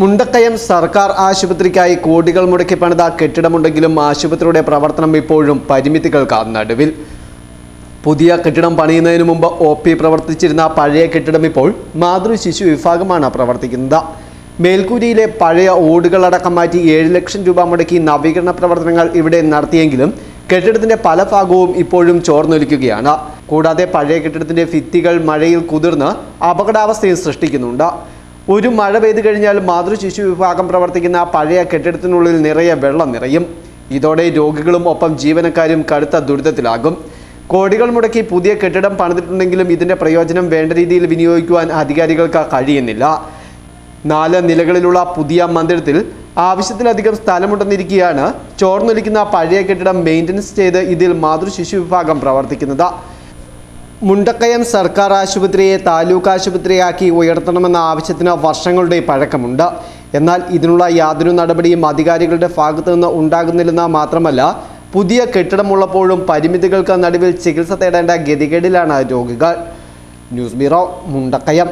മുണ്ടക്കയം സർക്കാർ ആശുപത്രിക്കായി കോടികൾ മുടക്കി പണിത കെട്ടിടമുണ്ടെങ്കിലും ആശുപത്രിയുടെ പ്രവർത്തനം ഇപ്പോഴും പരിമിതികൾക്ക് നടുവിൽ. പുതിയ കെട്ടിടം പണിയുന്നതിന് മുമ്പ് ഒ പി പ്രവർത്തിച്ചിരുന്ന പഴയ കെട്ടിടം ഇപ്പോൾ മാതൃ ശിശു വിഭാഗമാണ് പ്രവർത്തിക്കുന്നത്. മേൽക്കൂരിയിലെ പഴയ ഓടുകളടക്കം മാറ്റി ഏഴ് ലക്ഷം രൂപ മുടക്കി നവീകരണ പ്രവർത്തനങ്ങൾ ഇവിടെ നടത്തിയെങ്കിലും കെട്ടിടത്തിന്റെ പല ഭാഗവും ഇപ്പോഴും ചോർന്നൊലിക്കുകയാണ്. കൂടാതെ പഴയ കെട്ടിടത്തിന്റെ ഭിത്തികൾ മഴയിൽ കുതിർന്ന് അപകടാവസ്ഥയും സൃഷ്ടിക്കുന്നുണ്ട്. ഒരു മഴ പെയ്തു കഴിഞ്ഞാൽ മാതൃശിശു വിഭാഗം പ്രവർത്തിക്കുന്ന പഴയ കെട്ടിടത്തിനുള്ളിൽ നിറയെ വെള്ളം നിറയും. ഇതോടെ രോഗികളും ഒപ്പം ജീവനക്കാരും കടുത്ത ദുരിതത്തിലാകും. കോടികൾ മുടക്കി പുതിയ കെട്ടിടം പണിതിട്ടുണ്ടെങ്കിലും ഇതിന്റെ പ്രയോജനം വേണ്ട രീതിയിൽ വിനിയോഗിക്കുവാൻ അധികാരികൾക്ക് കഴിയുന്നില്ല. നാല് നിലകളിലുള്ള പുതിയ മന്ദിരത്തിൽ ആവശ്യത്തിലധികം സ്ഥലമുണ്ടെന്നിരിക്കെയാണ് ചോർന്നൊലിക്കുന്ന പഴയ കെട്ടിടം മെയിന്റനൻസ് ചെയ്ത് ഇതിൽ മാതൃശിശു വിഭാഗം പ്രവർത്തിക്കുന്നത്. മുണ്ടക്കയം സർക്കാർ ആശുപത്രിയെ താലൂക്ക് ആശുപത്രിയാക്കി ഉയർത്തണമെന്ന ആവശ്യത്തിന് വർഷങ്ങളുടെ പഴക്കമുണ്ട്. എന്നാൽ ഇതിനുള്ള യാതൊരു നടപടിയും അധികാരികളുടെ ഭാഗത്തു നിന്ന് ഉണ്ടാകുന്നില്ലെന്ന് മാത്രമല്ല പുതിയ കെട്ടിടമുള്ളപ്പോഴും പരിമിതികൾക്ക് നടുവിൽ ചികിത്സ തേടേണ്ട ഗതികേടിലാണ് രോഗികൾ. News bureau Mundakayam.